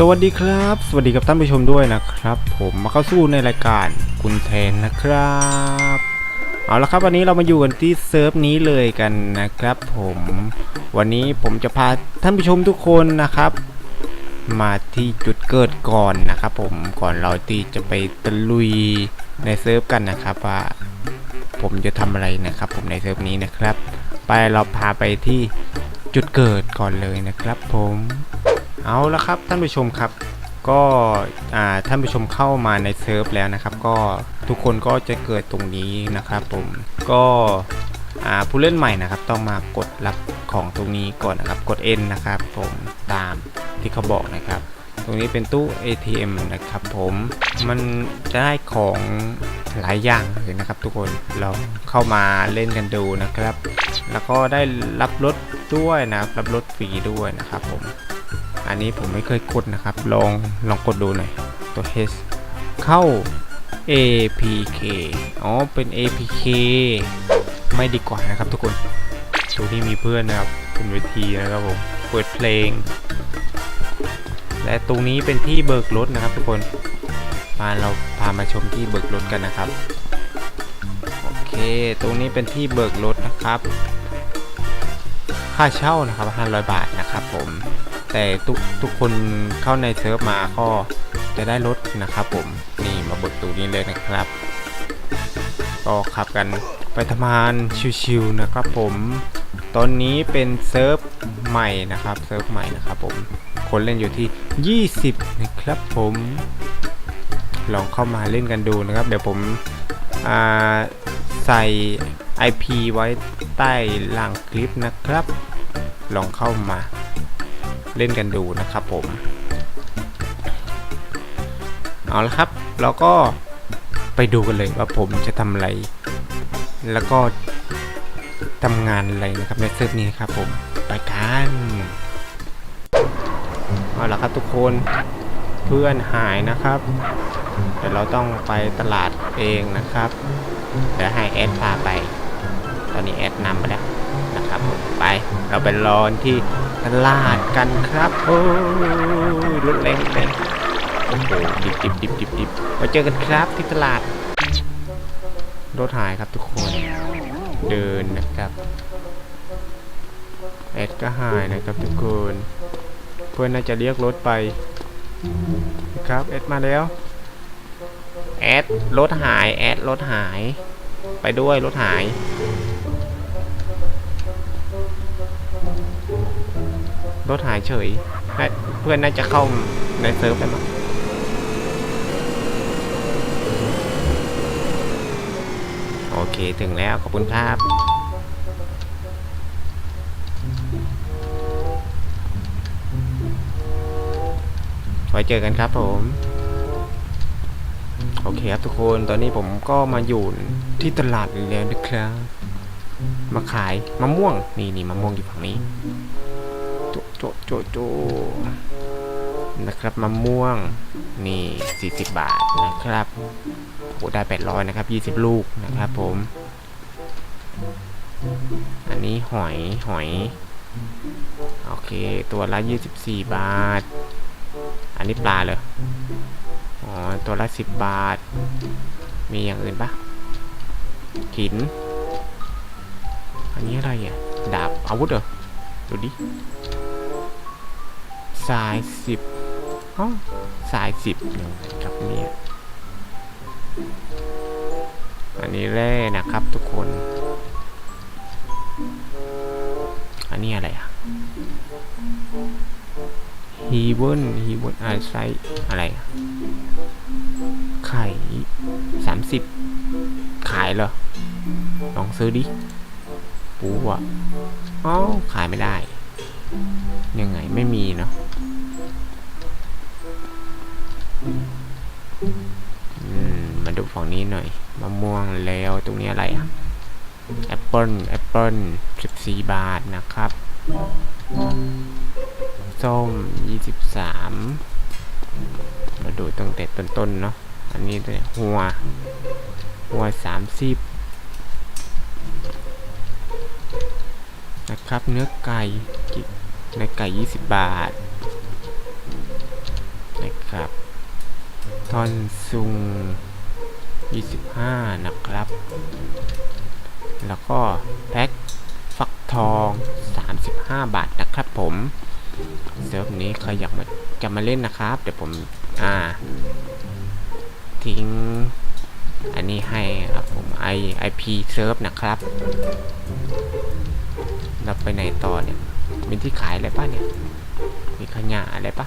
สวัสดีครับ สวัสดีกับท่านผู้ชมด้วยนะครับ ผมมาเข้าสู้ในรายการคุณแทนนะครับ เอาละครับวันนี้เรามาอยู่กันที่เซิร์ฟนี้เลยกันนะครับ ผมวันนี้ผมจะพาท่านผู้ชมทุกคนนะครับ มาที่จุดเกิดก่อนนะครับ ผมก่อนเราที่จะไปตะลุยในเซิร์ฟกันนะครับว่าผมจะทำอะไรนะครับ ผมในเซิร์ฟนี้นะครับ ไปเราพาไปที่จุดเกิดก่อนเลยนะครับ ผม เอาละครับท่านผู้ชมครับ ก็ท่านผู้ชมเข้ามาในเซิร์ฟแล้วนะครับ ก็ทุกคนก็จะเกิดตรงนี้นะครับ ผมก็ผู้เล่นใหม่นะครับ ต้องมากดรับของตรงนี้ก่อนนะครับ กด N นะครับ ผมตามที่เขาบอกนะครับ ตรงนี้เป็นตู้ ATM นะครับ ผมมันจะได้ของหลายอย่างเลยนะครับ ทุกคนลองเข้ามาเล่นกันดูนะครับ แล้วก็ได้รับรถด้วยนะครับรับรถฟรีด้วยนะครับ ผม อันนี้ผมไม่เคยกดนะครับ ลองลองกดดูหน่อย ตัว H เข้า APK อ๋อ เป็น APK ไม่ดีกว่านะครับทุกคนดูที่มีเพื่อนนะครับเป็นเวทีนะครับผม เปิดเพลง และตรงนี้เป็นที่เบิกรถนะครับทุกคน มาเราพามาชมที่เบิกรถกันนะครับ โอเค ตรงนี้เป็นที่เบิกรถนะครับ ค่าเช่านะครับ 500 บาทนะครับผม แต่ทุกทุกคนเข้าในเซิร์ฟมาก็จะได้รถนะครับผมนี่มาเบิกตูนี้เลยนะครับ ก็ขับกันไปทำงานชิวๆนะครับผม ตอนนี้เป็นเซิร์ฟใหม่นะครับเซิร์ฟใหม่นะครับผมคนเล่นอยู่ที่ 20 นะครับผม ลองเข้ามาเล่นกันดูนะครับ เดี๋ยวผมใส่ IP ไว้ใต้ล่างคลิปนะครับ ลองเข้ามา เล่นกันดูนะครับผม เอาละครับเราก็ไปดูกันเลยว่าผมจะทำอะไร แล้วก็ทำงานอะไรนะครับในเซิร์ฟนี้นครับผมไปกันเอาละครับทุกคนเพื่อนหายนะครับเดี๋ยวเราต้องไปตลาดเองนะครับเดี๋ยวให้แอดพาไป ตอนนี้แอดนำไปแล้วนะครับผมไปเราไปรอน ที่ตลาดกันครับโอ้ยรถแรงแรงโอ้โหดิบดิบดิบดิบดิบมาเจอกันครับที่ตลาดรถหายครับทุกคน เดินนะครับแอดก็หายนะครับทุกคน เพื่อนน่าจะเรียกรถไปนะครับแอดมาแล้วแอดรถหายแอดรถหาย ไปด้วยรถหาย รถหายเฉย เพื่อนน่าจะเข้าในเซิร์ฟไปมั้งโอเค ถึงแล้ว ขอบคุณครับ ไว้เจอกันครับผม โอเคครับทุกคน ตอนนี้ผมก็มาอยู่ที่ตลาดแล้วนะครับ มาขายมะม่วง นี่นี่มะม่วงอยู่ฝั่งนี้ โจโจโจนะครับมะม่วงนี่ 40 บาทนะครับโหได้ 800 นะครับ 20 ลูกนะครับผม อันนี้หอยหอย โอเค ตัวละ 24 บาท อันนี้ปลาเลยอ๋อ ตัวละ 10 บาท มีอย่างอื่นปะหิน อันนี้อะไรอะ ดาบอาวุธเหรอ ดูดิ สายสิบอ๋อสายสิบครับเนี่ยอันนี้แร่นะครับทุกคน อันนี้อะไรอะฮีเวนฮีเวนอาไซอะไร ไข่สามสิบขายเหรอ ลองซื้อดิ ปูอะอ๋อขายไม่ได้ ยังไงไม่มีเนาะ มาดูฝั่งนี้หน่อยมะม่วงแล้วตรงนี้อะไรอะแอปเปิลแอปเปิลสิบสี่บาทนะครับส้มยี่สิบสามมาดูตั้งแต่ต้นๆเนาะอันนี้เลยหัว หัวสามสิบนะครับ เนื้อไก่ในไก่20บบาท นะครับทอนซุง 25 นะครับ แล้วก็แพ็คฟักทอง 35 บาทนะครับผมเซิร์ฟนี้ใครอยากมาจะมาเล่นนะครับ เดี๋ยวผมอ่า ทิ้ง อันนี้ให้ครับผม i ip เซิร์ฟนะครับเราไปไหนต่อเนี่ยมีที่ขายอะไรป่ะเนี่ย มีขยะอะไรป่ะ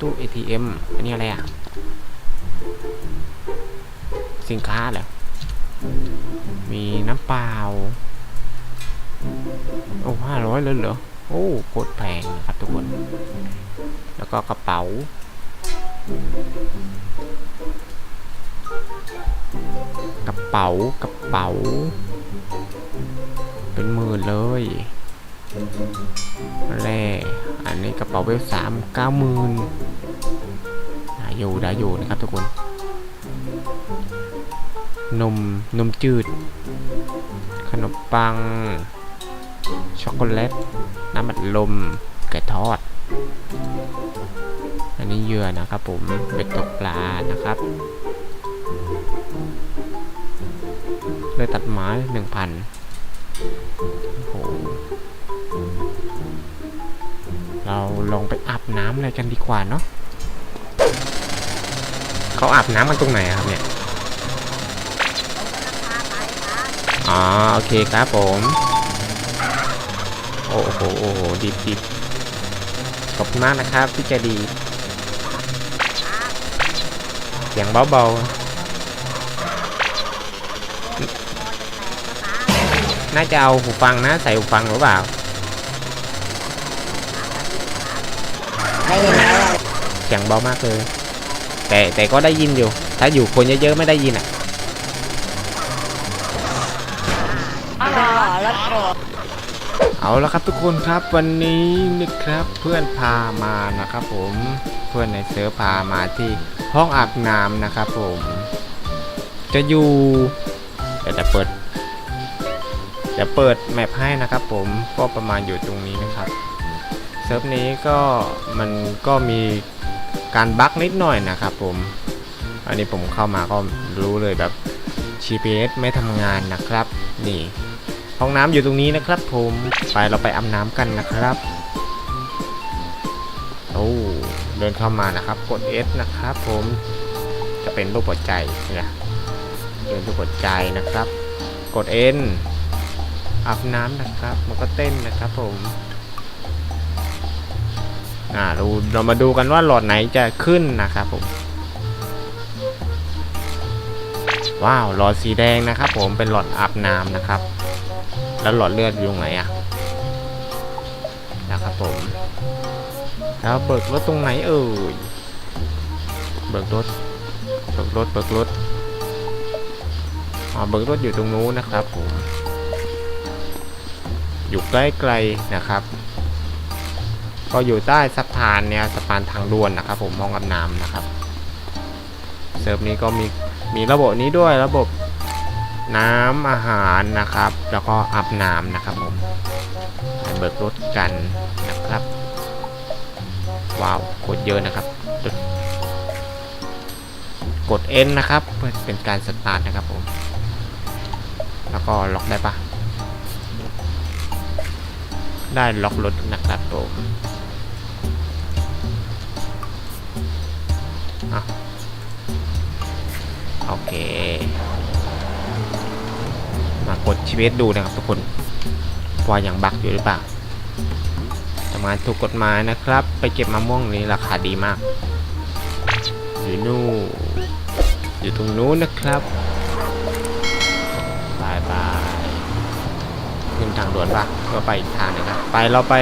ตู้ ATM อันนี้อะไรอะ สินค้าเหรอมีน้ำเปล่า โอ้ห้าร้อยเลยเหรอ โอ้โคตรแพงนะครับทุกคน แล้วก็กระเป๋า กระเป๋ากระเป๋า เป็นหมื่นเลยแร่อันนี้กระเป๋าเวลสามเก้าหมื่นได้อยู่ได้อยู่นะครับทุกคน นม นมจืด ขนมปัง ช็อกโกแลต น้ำมันลม ไก่ทอด อันนี้เหยื่อนะครับผม เบ็ดตกปลานะครับ เลยตัดไม้หนึ่งพันโอ้โห เราลองไปอาบน้ำอะไรกันดีกว่าเนาะ เขาอาบน้ำกันตรงไหนครับเนี่ย อ๋อโอเคครับผม โอ้โหโอ้โหดิบดิบขอบคุณมากนะครับที่ใจดี เสียงเบาๆ น่าจะเอาหูฟังนะ ใส่หูฟังหรือเปล่าได้ยินแล้วอะเสียงเบามากเลย แต่แต่ก็ได้ยินอยู่ ถ้าอยู่คนเยอะๆไม่ได้ยินอะ แล้วกรธเอาละครับทุกคนครับวันนี้นะครับเพื่อนพามานะครับ ผมเพื่อนในเซิร์ฟพามาที่ห้องอาบน้ำนะครับ ผม จะอยู่เดี๋ยวจะเปิดจะเปิดแมปให้นะครับ ผมก็ประมาณอยู่ตรงนี้นะครับเซิร์ฟนี้ก็มันก็มีการบั๊กนิดหน่อยนะครับ ผม อันนี้ผมเข้ามาก็รู้เลยแบบ GPS ไม่ทำงานนะครับ นี่ ห้องน้ำอยู่ตรงนี้นะครับผมไปเราไปอาบน้ำกันนะครับโอ้เดินเข้ามานะครับ กด S นะครับผมจะเป็นรูปหัวใจนะเป็นรูปหัวใจนะครับ กด N อาบน้ำนะครับ มันก็เต้นนะครับผมอ่าเราเรามาดูกันว่าหลอดไหนจะขึ้นนะครับผมว้าวหลอดสีแดงนะครับ ผมเป็นหลอดอาบน้ำนะครับ แล้วหลอดเลือดอยู่ตรงไหนอะนะครับผม แล้วเบิกรถตรงไหนเอ่ย เบิกรถ เบิกรถ เบิกรถอ๋อเบิกรถอยู่ตรงนู้นนะครับผม อยู่ใกล้ๆนะครับ ก็อยู่ใต้สะพานเนี่ยสะพานทางด่วนนะครับ ผมห้องอาบน้ำนะครับ เซิร์ฟนี้ก็มีมีระบบนี้ด้วยระบบ น้ำอาหารนะครับ แล้วก็อาบน้ำนะครับผมไปเบิกรถกันนะครับ ว้าวกดเยอะนะครับ กด N นะครับเพื่อเป็นการสตาร์ทนะครับผม แล้วก็ล็อกได้ปะได้ล็อกรถนะครับผมอะโอเค มากดชีวิตดูนะครับทุกคนว่ายังบักอยู่หรือเปล่าทำงานถูกกฎหมายนะครับ ไปเก็บมะม่วงนี้ราคาดีมาก อยู่นู่นอยู่ตรงนู้นนะครับบายบายขึ้นทางด่วนปะก็ไปอีกทางหนึงครับไปเราไป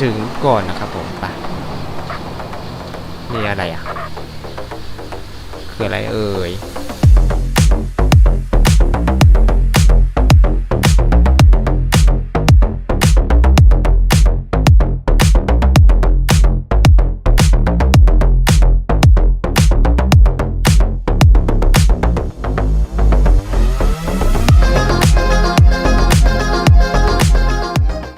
ถึงก่อนนะครับผมไปนี่อะไรอะ คืออะไรเอ่ย